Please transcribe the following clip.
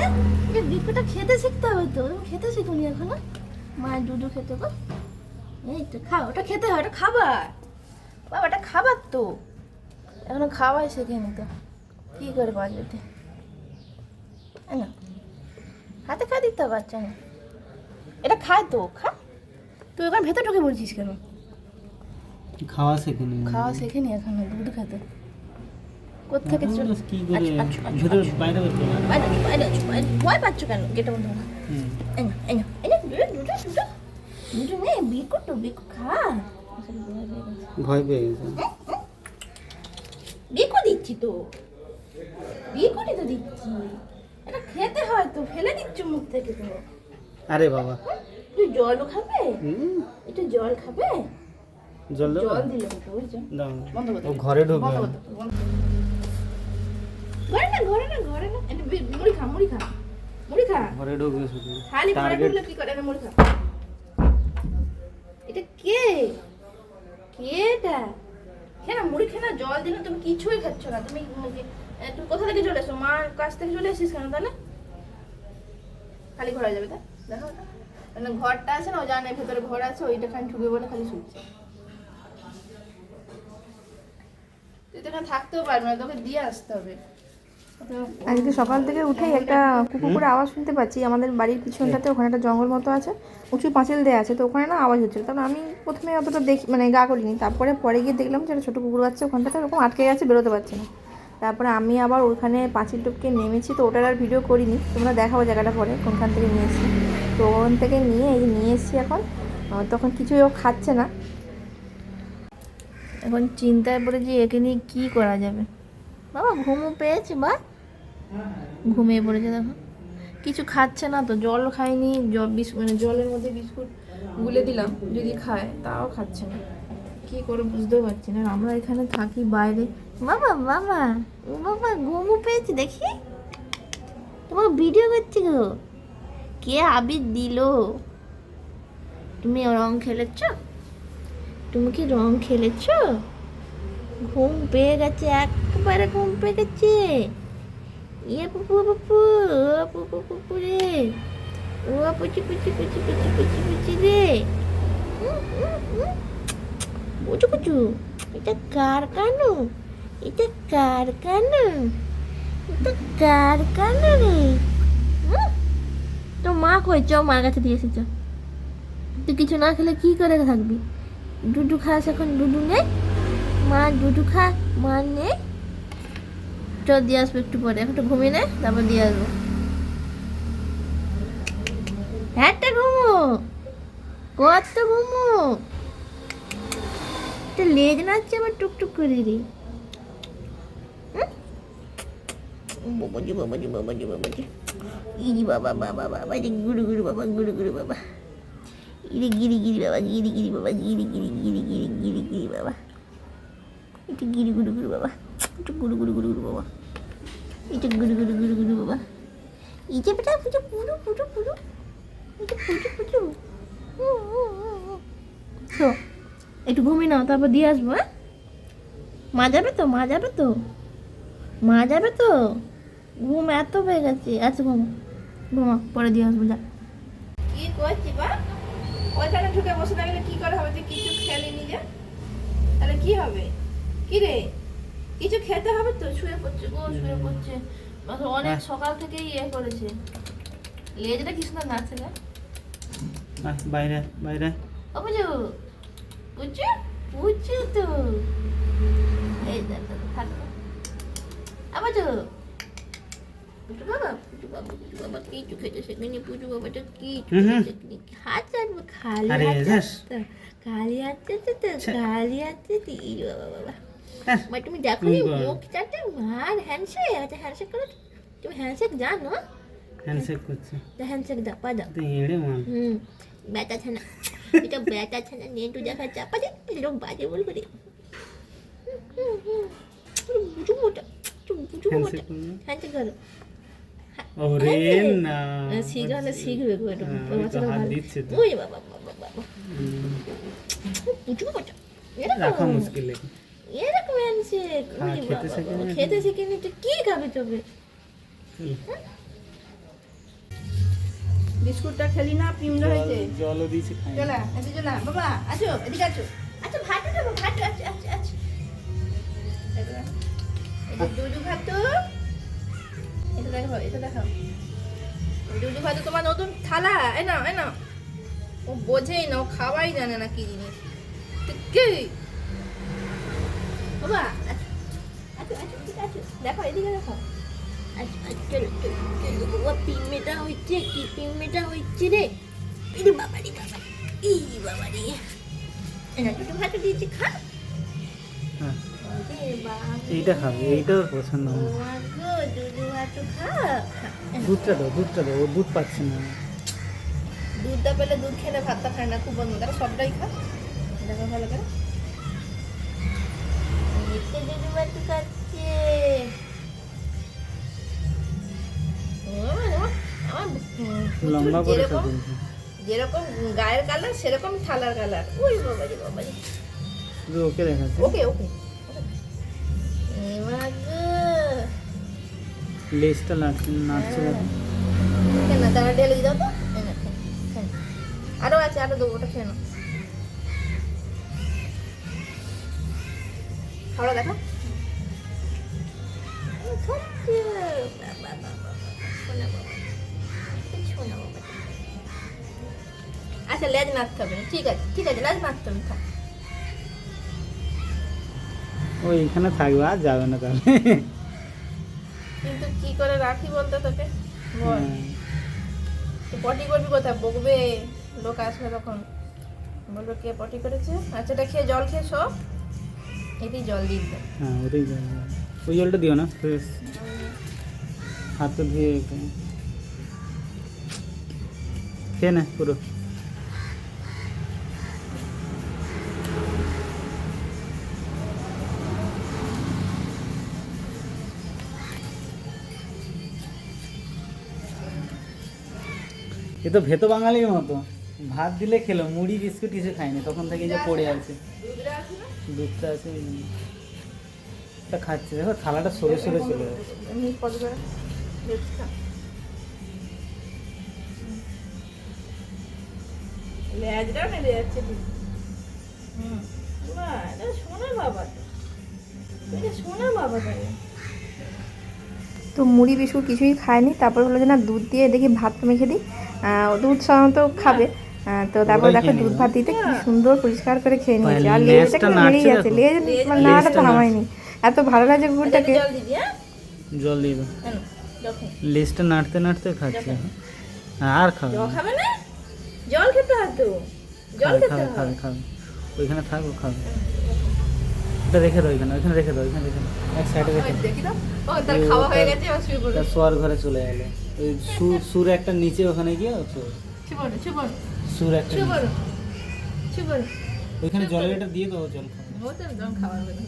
এটা বিকুটা খেতে শিখতে হবে তো খেতে শিখুনি এখনও। মায়ের দুধু খেতে গো। এই তো খাও ওটা খেতে হয় ওটা খাবার। বাবা এটা খাবার তো। এখনও খাওয়াই শেখেনি তো। কি করে বাজবে না হাতে খা দিতে হবে বাচ্চা না। এটা খায় তো খা। তুই ওখানে ভেতর ঢুকে বলছিস কেন? খাওয়া শেখেনি। খাওয়া শেখেনি এখনও দুধ খেতে। কোথেকে এখন চলে? কি করে আচ্ছা, আচ্ছা, আচ্ছা, ভেতরে। বাইরে বাইরে বাইরে বাইরে। ভয় পাচ্ছ কেন? গেটে বন্ধ করো। হুম। এই নাও, এই নাও, দুটো, দুটো, দুটো। নে, বিকু তো, বিকু খা। ভয় পেয়ে গেছে। ভয় বিকু দিচ্ছি তো। বিকুটি তো দিচ্ছি। এটা খেতে হয় তো ফেলে দিচ্ছ মুখ থেকে তো। আরে বাবা। তুই জলও খাবে? হুম, একটু জল খাবে? জল জল দিলে তো ওই জল দাও। বন্ধ করতে ও ঘরে ঢুকবে। ঘরে না ঘরে না। মুড়ি খা মুড়ি খা মুড়ি খা। ঘরে ঢুকবে শুধু। খালি ঘরে ঢুকলে কি করে মুড়ি খা? এটা কে? কে এটা না মুড়ি খেয়ে না জল দিলে তুমি কিছুই খাচ্ছ না। তুমি তুমি কোথা থেকে চলে এসো? মার কাছ থেকে চলে এসিস কেন তাহলে? খালি ঘরে যাবে তা? দেখো। মানে ঘরটা আছে না ও জানে ভেতরে ঘর আছে ওইটা খালি ঢুকে বলে খালি শুচ্ছে। তুই তো এখানে থাকতেও পারবি না তোকে দিয়ে আসতে হবে। আজকে সকাল থেকে উঠেই একটা কুকুরের আওয়াজ শুনতে পাচ্ছি। আমাদের বাড়ির পিছনটাতে ওখানে একটা জঙ্গল মতো আছে। উঁচু পাঁচিল দেওয়া আছে তো ওখানে না আওয়াজ হচ্ছিল। তারপর আমি প্রথমে অতটা দেখি মানে গা করিনি। তারপরে পরে গিয়ে দেখলাম যে একটা ছোটো কুকুর বাচ্চা ওখানটাতে ওরকম আটকে গেছে বেরোতে পারছে না। তারপরে আমি আবার ওখানে পাঁচিল টপকে নেমেছি তো ওটার আর ভিডিও করিনি। তোমরা দেখাবো জায়গাটা পরে কোনখান থেকে নিয়ে এসেছি। তো ওখান থেকে নিয়ে এই নিয়ে এসেছি এখন। তখন কিছুই ও খাচ্ছে না। এখন চিন্তায় পড়ে যে একে নিয়ে কী করা যাবে? বাবা ঘুমও পেয়েছে বা ঘুমিয়ে পড়েছে, দেখো। কিছু খাচ্ছে না তো, জল খায়নি মানে জলের মধ্যে বিস্কুট গুলে দিলাম, যদি খায়, তাও খাচ্ছে না। কি করে বুঝতেও পারছি না। আমরা এখানে থাকি বাইরে। বাবা বাবা ও বাবা ঘুমও পেয়েছি, দেখি। তোমার ভিডিও করছি গো। কে আবির দিল? তুমি রং খেলেছ? তুমি কি রং খেলেছ? ঘুম পেয়ে গেছে, একবারে ঘুম পেয়ে গেছে। ইয়ে পুপু পুপু পুপু পুপু রে ও পুচি পুচি পুচি পুচি পুচি পুচি রে বুঝু বুঝু এটা কার এটা কার এটা কার কানো রে? তো মা কই চ মার কাছে দিয়ে এসেছ তুই কিছু না খেলে কি করে থাকবি ডুডু খাস এখন ডুডু নে মা ডুডু খা মা নে চ দিয়ে আসব, একটু পরে। একটু ঘুমিয়ে নে, তারপর দিয়ে আসব। একটা ঘুমো। কত ঘুমো। লেজ নাচছে আবার টুকটুক করে রে? বাবাজি বাবাজি বাবাজি বাবাজি ইরি বাবা বাবা বাবা রে গুরু গুরু বাবা, গুরু গুরু বাবা। গিরি গিরি গিরি বাবা, গিরি গিরি বাবা, গিরি গিরি গিরি গিরি গিরি গিরি বাবা। একটু গিরি, গুরু গুরু বাবা। একটু গুরু গুরু গুরু গুরু বাবা। একটু গুরু গুরু গুরু গুরু বাবা। যে বেটা পুজো পুরো পুরো পুরো এটা পুজো পুজো। তো একটু ঘুমিয়ে নাও, তারপর দিয়ে আসব হ্যাঁ? মা যাবে তো, মা যাবে তো? মা যাবে তো? ঘুম এত হয়ে গেছে। আচ্ছা ঘুমা ঘুমা, পরে দিয়ে আসব, যা। কি করছি বা ওইখানে ঢুকে বসে থাকলে কি করে হবে? যে কিছু খেলিনি যে? তাহলে কি হবে? কি রে? কিছু খেতে হবে তো শুয়ে পড়ছে গো শুয়ে পড়ছে। মানে অনেক সকাল থেকেই ইয়ে করেছে। লেজটা কি সুন্দর নাচছে না? বাইরে বাইরে। ও বুঝু বুঝু বুঝু তো। এই দেখ থাক। আবার তো পুজু বাবা পুজু বাবা পুজু বাবা কিছু খেতে শেখেনি পুজু বাবাটা কিছু। শেখেনি হাত চাটবো খালি আরে, হাত। চাটতো খালি হাত চাটতো তো খালি হাত চাটতো বাবা বাবা। হ্যাঁ, মা তুমি দেখো নি তুমি বল। মুখ চাটে মার হ্যান্ডশেক আচ্ছা হ্যান্ডশেক করো। তুমি হ্যান্ডশেক জানো হ্যান্ডশেক করছে। তো হ্যান্ডশেক দাও পা দাও। তো এড়ে মাল হুম ব্যাটা ছানা। এটা ব্যাটা ছানা নিয়ে একটু দেখা চাপা দে এরকম বাজে বলব রে। বুঝু মোটা বুঝু মোটা হ্যান্ডশেক করলে হ্যান্ডশেক করো। ওরে না শিখালে শিখবে গো এটা হ্যাঁ, ওই তো বাচ্চারা হাত ভালো। দিচ্ছে তো। ওই বাবা বাবা বাবা। হুম, বুঝু মোটা রাখা এরকম মুশকিল নাকি এরকম হ্যান্ডশেক হ্যাঁ, খেতে শেখেনি খেতে শিখিনি কি খাবে তবে? বিস্কুটটা খেলি না পিমড়ে হয়েছে জল- জলও দিয়েছি খাই চলে এদিকে চলে বাবা আছো এদিকে আছো। আচ্ছা ভাত দেবো ভাত আচ্ছা আচ্ছা আচ্ছা। দুধু ভাত। এটা দেখো এটা দেখো দুধু ভাত তোমার নতুন থালা এ না এ না ও বোঝেই না ও খাওয়াই জানে না কি জিনিস। তো কি? বাবা আচ্ছা আচ্ছা এদিকে দেখো এদিকে দেখো পিমেটা হচ্ছে কি পিমেটা হচ্ছে রে ইরে বাবারি বাবা ই বাবারি এনা ভাত দিয়েছি খা হ্যাঁ, এইটা খাবে এইটা পছন্দ দুধটা দাও দুধটা দাও ও দুধ পাচ্ছে না দুধটা পেলে দুধ খেলে ভাতটা খায় না খুব বন্ধু দেখো সবটাই খা দেখো ভালো করে এতে দুধু ভাত খাচ্ছে লম্বা করে যেরকম যেরকম গায়ের কালার সেরকম থালার কালার। ওই বাবারি শুধু ওকে দেখাচ্ছে। ওকে ওকে। লেজটা নাচছে নাচছে দেখো। কেন দাঁড়া ঢেলে দাও তো? খেয়ে নাও। আরও আছে আরও দেবো ওটা খেয়ে খাওয়া দেখো। আচ্ছা লেজ নাড়তে হবে। ঠিক আছে ঠিক আছে লেজ নাড়তে হবে থাক। ও এইখানে থাকবে আর যাবে না তাহলে। কিন্তু কি করে রাখি বলতে তোকে? বল। হ্যাঁ। পটি করবি কোথায়? বকবে? লোক আসবে তখন। বলবে কে পটি করেছে? আচ্ছা এটা খেয়ে জল খেয়ে সব এটি জল দিয়ে দিবে হ্যাঁ জল ওই জলটা দিও না ফ্রেশ হাত তো ধুয়ে খেয়ে নে পুরো। এ তো ভেতো বাঙালির মতো। ভাত দিলে খেলো মুড়ি বিস্কুট কিছু খায়নি তখন থেকে যে পড়ে আছে। দুধটা আছে খাচ্ছে। দেখো থালাটা সরে সরে চলে যাচ্ছে এমনি পটি করে দেখছি। খা। লেজটাও নেড়ে যাচ্ছে হুম। সোনা বাবা তো। এটা সোনা বাবা তাই তো মুড়ি বিস্কুট কিছুই খায়নি। তারপর হলো যে না দুধ দিয়ে দেখি ভাত মেখে দিই। দুধ সাধারণত খাবে। তো তারপর দেখো দুধ। ভাত দিতে কি সুন্দর পরিষ্কার করে খেয়ে নিয়েছে। আর লেজটা যাচ্ছে দেখো। লেজ মানে নাড়াটা লেজটা থামায়নি এত ভালো লাগছে কুকুরটাকে জল দিবি হ্যাঁ? জল দিয়ে দাও লেজটা নাড়তে নাড়তে খাচ্ছে। হ্যাঁ, আর খাবে জল খাবে না? জল খেতে হয় তো। জল খাবে খেতে খাবে খাবে ওইখানে থাকো খাবে। এটা রেখে দাও ওইখানে ওইখানে রেখে দাও ওইখানে রেখে দাও। এক সাইডে রেখে দাও। ও তার খাওয়া হয়ে গেছে এবার শুয়ে তার শোয়ার ঘরে চলে গেলে। ওই সুর সুর একটা নিচে ওখানে গিয়ে। শুয়ে পড়ো শুয়ে পড়ো সুর একটা শুয়ে ওইখানে জলের এটা দিয়ে দাও জল খাওয়া। জল বেলা